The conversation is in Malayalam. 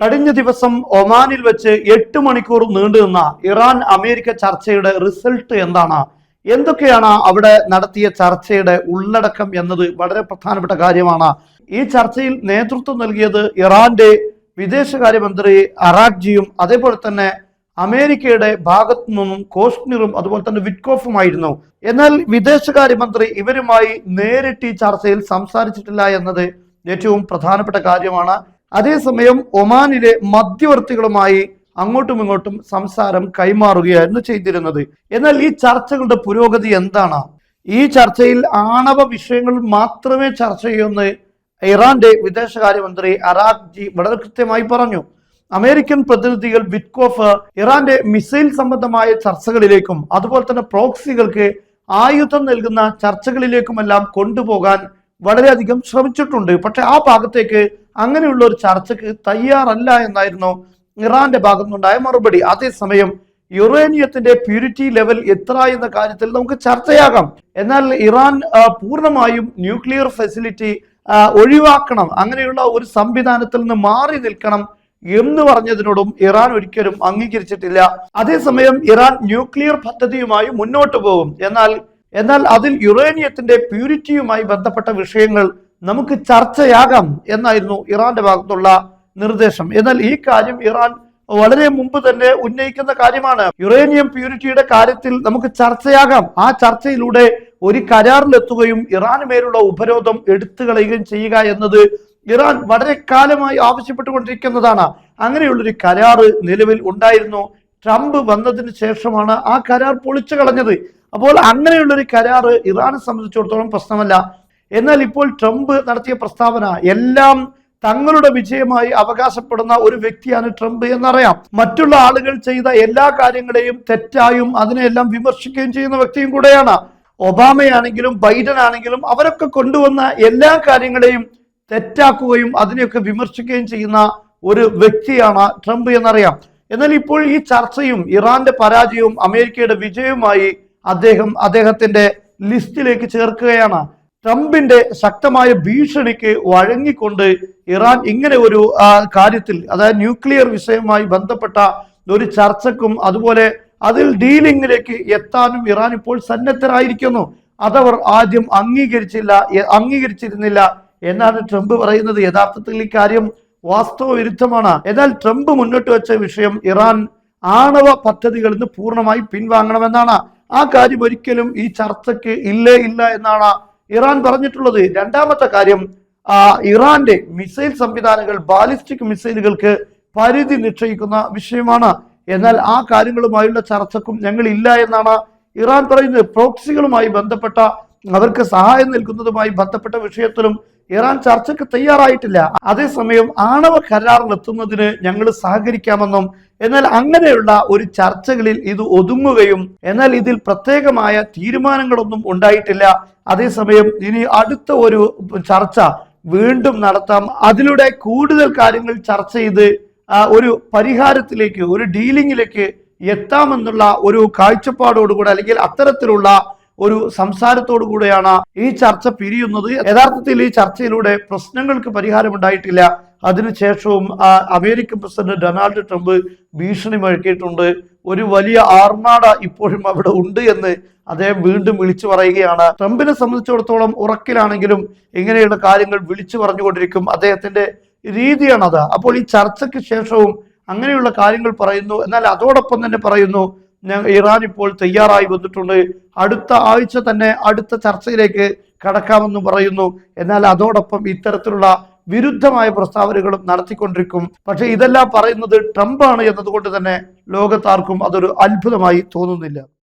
കഴിഞ്ഞ ദിവസം ഒമാനിൽ വെച്ച് എട്ട് മണിക്കൂർ നീണ്ടു നിന്ന ഇറാൻ അമേരിക്ക ചർച്ചയുടെ റിസൾട്ട് എന്താണ്? എന്തൊക്കെയാണ് അവിടെ നടത്തിയ ചർച്ചയുടെ ഉള്ളടക്കം എന്നത് വളരെ പ്രധാനപ്പെട്ട കാര്യമാണ്. ഈ ചർച്ചയിൽ നേതൃത്വം നൽകിയത് ഇറാന്റെ വിദേശകാര്യമന്ത്രി അറാഖ്ജിയും അതേപോലെ തന്നെ അമേരിക്കയുടെ ഭാഗത്തു നിന്നും കോസ്റ്റ്നറും അതുപോലെ തന്നെ വിറ്റ്കോഫുമായിരുന്നു എന്നാൽ വിദേശകാര്യമന്ത്രി ഇവരുമായി നേരിട്ട് ഈ ചർച്ചയിൽ സംസാരിച്ചിട്ടില്ല എന്നത് ഏറ്റവും പ്രധാനപ്പെട്ട കാര്യമാണ്. അതേസമയം ഒമാനിലെ മധ്യവർത്തികളുമായി അങ്ങോട്ടും ഇങ്ങോട്ടും സംസാരം കൈമാറുകയായിരുന്നു ചെയ്തിരുന്നത്. എന്നാൽ ഈ ചർച്ചകളുടെ പുരോഗതി എന്താണ്? ഈ ചർച്ചയിൽ ആണവ വിഷയങ്ങൾ മാത്രമേ ചർച്ച ചെയ്യുമെന്ന് ഇറാന്റെ വിദേശകാര്യമന്ത്രി അറാഖ്ജി വളരെ കൃത്യമായി പറഞ്ഞു. അമേരിക്കൻ പ്രതിനിധികൾ വിറ്റ്കോഫ് ഇറാന്റെ മിസൈൽ സംബന്ധമായ ചർച്ചകളിലേക്കും അതുപോലെ തന്നെ പ്രോക്സികൾക്ക് ആയുധം നൽകുന്ന ചർച്ചകളിലേക്കുമെല്ലാം കൊണ്ടുപോകാൻ വളരെയധികം ശ്രമിച്ചിട്ടുണ്ട്. പക്ഷെ ആ ഭാഗത്തേക്ക് അങ്ങനെയുള്ള ഒരു ചർച്ചയ്ക്ക് തയ്യാറല്ല എന്നായിരുന്നു ഇറാന്റെ ഭാഗത്തുനിന്നുണ്ടായ മറുപടി. അതേസമയം യുറേനിയത്തിന്റെ പ്യൂരിറ്റി ലെവൽ എത്ര എന്ന കാര്യത്തിൽ നമുക്ക് ചർച്ചയാകാം. എന്നാൽ ഇറാൻ പൂർണമായും ന്യൂക്ലിയർ ഫെസിലിറ്റി ഒഴിവാക്കണം. അങ്ങനെയുള്ള ഒരു സംവിധാനത്തിൽ നിന്ന് മാറി നിൽക്കണം എന്ന് പറഞ്ഞതിനോടും ഇറാൻ ഒരിക്കലും അംഗീകരിച്ചിട്ടില്ല. അതേസമയം ഇറാൻ ന്യൂക്ലിയർ പദ്ധതിയുമായി മുന്നോട്ട് പോകും. എന്നാൽ എന്നാൽ അതിൽ യുറേനിയത്തിന്റെ പ്യൂരിറ്റിയുമായി ബന്ധപ്പെട്ട വിഷയങ്ങൾ നമുക്ക് ചർച്ചയാകാം എന്നായിരുന്നു ഇറാന്റെ ഭാഗത്തുള്ള നിർദ്ദേശം. എന്നാൽ ഈ കാര്യം ഇറാൻ വളരെ മുമ്പ് തന്നെ ഉന്നയിക്കുന്ന കാര്യമാണ്. യുറേനിയം പ്യൂരിറ്റിയുടെ കാര്യത്തിൽ നമുക്ക് ചർച്ചയാകാം. ആ ചർച്ചയിലൂടെ ഒരു കരാറിലെത്തുകയും ഇറാന് മേലുള്ള ഉപരോധം എടുത്തു കളയുകയും ചെയ്യുക എന്നത് ഇറാൻ വളരെ കാലമായി ആവശ്യപ്പെട്ടുകൊണ്ടിരിക്കുന്നതാണ്. അങ്ങനെയുള്ളൊരു കരാറ് നിലവിൽ ഉണ്ടായിരുന്നു. ട്രംപ് വന്നതിന് ശേഷമാണ് ആ കരാർ പൊളിച്ചു കളഞ്ഞത്. അപ്പോൾ അങ്ങനെയുള്ളൊരു കരാറ് ഇറാനെ സംബന്ധിച്ചിടത്തോളം പ്രശ്നമല്ല. എന്നാൽ ഇപ്പോൾ ട്രംപ് നടത്തിയ പ്രസ്താവന എല്ലാം തങ്ങളുടെ വിജയമായി അവകാശപ്പെടുന്ന ഒരു വ്യക്തിയാണ് ട്രംപ് എന്നറിയാം. മറ്റുള്ള ആളുകൾ ചെയ്ത എല്ലാ കാര്യങ്ങളെയും തെറ്റായും അതിനെല്ലാം വിമർശിക്കുകയും ചെയ്യുന്ന വ്യക്തിയും കൂടെയാണ്. ഒബാമയാണെങ്കിലും ബൈഡൻ ആണെങ്കിലും അവരൊക്കെ കൊണ്ടുവന്ന എല്ലാ കാര്യങ്ങളെയും തെറ്റാക്കുകയും അതിനെയൊക്കെ വിമർശിക്കുകയും ചെയ്യുന്ന ഒരു വ്യക്തിയാണ് ട്രംപ് എന്നറിയാം. എന്നാൽ ഇപ്പോൾ ഈ ചർച്ചയും ഇറാന്റെ പരാജയവും അമേരിക്കയുടെ വിജയവുമായി അദ്ദേഹം അദ്ദേഹത്തിന്റെ ലിസ്റ്റിലേക്ക് ചേർക്കുകയാണ്. ട്രംപിന്റെ ശക്തമായ ഭീഷണിക്ക് വഴങ്ങിക്കൊണ്ട് ഇറാൻ ഇങ്ങനെ ഒരു കാര്യത്തിൽ അതായത് ന്യൂക്ലിയർ വിഷയവുമായി ബന്ധപ്പെട്ട ഒരു ചർച്ചക്കും അതുപോലെ അതിൽ ഡീലിംഗിലേക്ക് എത്താനും ഇറാൻ ഇപ്പോൾ സന്നദ്ധരായിരിക്കുന്നു. അതവർ ആദ്യം അംഗീകരിച്ചില്ല അംഗീകരിച്ചിരുന്നില്ല എന്നാണ് ട്രംപ് പറയുന്നത്. യഥാർത്ഥത്തിൽ ഈ കാര്യം വാസ്തവ വിരുദ്ധമാണ് എന്നാൽ ട്രംപ് മുന്നോട്ട് വെച്ച വിഷയം ഇറാൻ ആണവ പദ്ധതികളിൽ നിന്ന് പൂർണമായി പിൻവാങ്ങണമെന്നാണ്. ആ കാര്യം ഒരിക്കലും ഈ ചർച്ചയ്ക്ക് ഇല്ലേ ഇല്ല എന്നാണ് ഇറാൻ പറഞ്ഞിട്ടുള്ളത്. രണ്ടാമത്തെ കാര്യം ഇറാന്റെ മിസൈൽ സംവിധാനങ്ങൾ ബാലിസ്റ്റിക് മിസൈലുകൾക്ക് പരിധി നിശ്ചയിക്കുന്ന വിഷയമാണ്. എന്നാൽ ആ കാര്യങ്ങളുമായുള്ള ചർച്ചക്കും ഞങ്ങൾ ഇല്ല എന്നാണ് ഇറാൻ പറയുന്നത്. പ്രോക്സികളുമായി ബന്ധപ്പെട്ട അവർക്ക് സഹായം നൽകുന്നതുമായി ബന്ധപ്പെട്ട വിഷയത്തിലും ഇറാൻ ചർച്ചയ്ക്ക് തയ്യാറായിട്ടില്ല. അതേസമയം ആണവ കരാറിലെത്തുന്നതിന് ഞങ്ങൾ സഹകരിക്കാമെന്നും എന്നാൽ അങ്ങനെയുള്ള ഒരു ചർച്ചകളിൽ ഇത് ഒതുങ്ങുകയും എന്നാൽ ഇതിൽ പ്രത്യേകമായ തീരുമാനങ്ങളൊന്നും ഉണ്ടായിട്ടില്ല. അതേസമയം ഇനി അടുത്ത ഒരു ചർച്ച വീണ്ടും നടത്താം. അതിലൂടെ കൂടുതൽ കാര്യങ്ങൾ ചർച്ച ചെയ്ത് ഒരു പരിഹാരത്തിലേക്ക് ഒരു ഡീലിംഗിലേക്ക് എത്താമെന്നുള്ള ഒരു കാഴ്ചപ്പാടോടുകൂടെ അല്ലെങ്കിൽ അത്തരത്തിലുള്ള ഒരു സംസാരത്തോടു കൂടെയാണ് ഈ ചർച്ച പിരിയുന്നത്. യഥാർത്ഥത്തിൽ ഈ ചർച്ചയിലൂടെ പ്രശ്നങ്ങൾക്ക് പരിഹാരമുണ്ടായിട്ടില്ല. അതിനുശേഷവും അമേരിക്കൻ പ്രസിഡന്റ് ഡൊണാൾഡ് ട്രംപ് ഭീഷണി മുഴക്കിയിട്ടുണ്ട് ഒരു വലിയ ആർമാട ഇപ്പോഴും അവിടെ ഉണ്ട് എന്ന് അദ്ദേഹം വീണ്ടും വിളിച്ചു പറയുകയാണ്. ട്രംപിനെ സംബന്ധിച്ചിടത്തോളം ഉറക്കിലാണെങ്കിലും ഇങ്ങനെയുള്ള കാര്യങ്ങൾ വിളിച്ചു പറഞ്ഞുകൊണ്ടിരിക്കും. അദ്ദേഹത്തിന്റെ രീതിയാണത്. അപ്പോൾ ഈ ചർച്ചയ്ക്ക് ശേഷവും അങ്ങനെയുള്ള കാര്യങ്ങൾ പറയുന്നു. എന്നാൽ അതോടൊപ്പം തന്നെ പറയുന്നു ഇറാൻ ഇപ്പോൾ തയ്യാറായി വന്നിട്ടുണ്ട്. അടുത്ത ആഴ്ച തന്നെ അടുത്ത ചർച്ചയിലേക്ക് കടക്കാമെന്ന് പറയുന്നു. എന്നാൽ അതോടൊപ്പം ഇത്തരത്തിലുള്ള വിരുദ്ധമായ പ്രസ്താവനകളും നടത്തിക്കൊണ്ടിരിക്കും. പക്ഷേ ഇതെല്ലാം പറയുന്നത് ട്രംപാണ് എന്നതുകൊണ്ട് തന്നെ ലോകത്താർക്കും അതൊരു അത്ഭുതമായി തോന്നുന്നില്ല.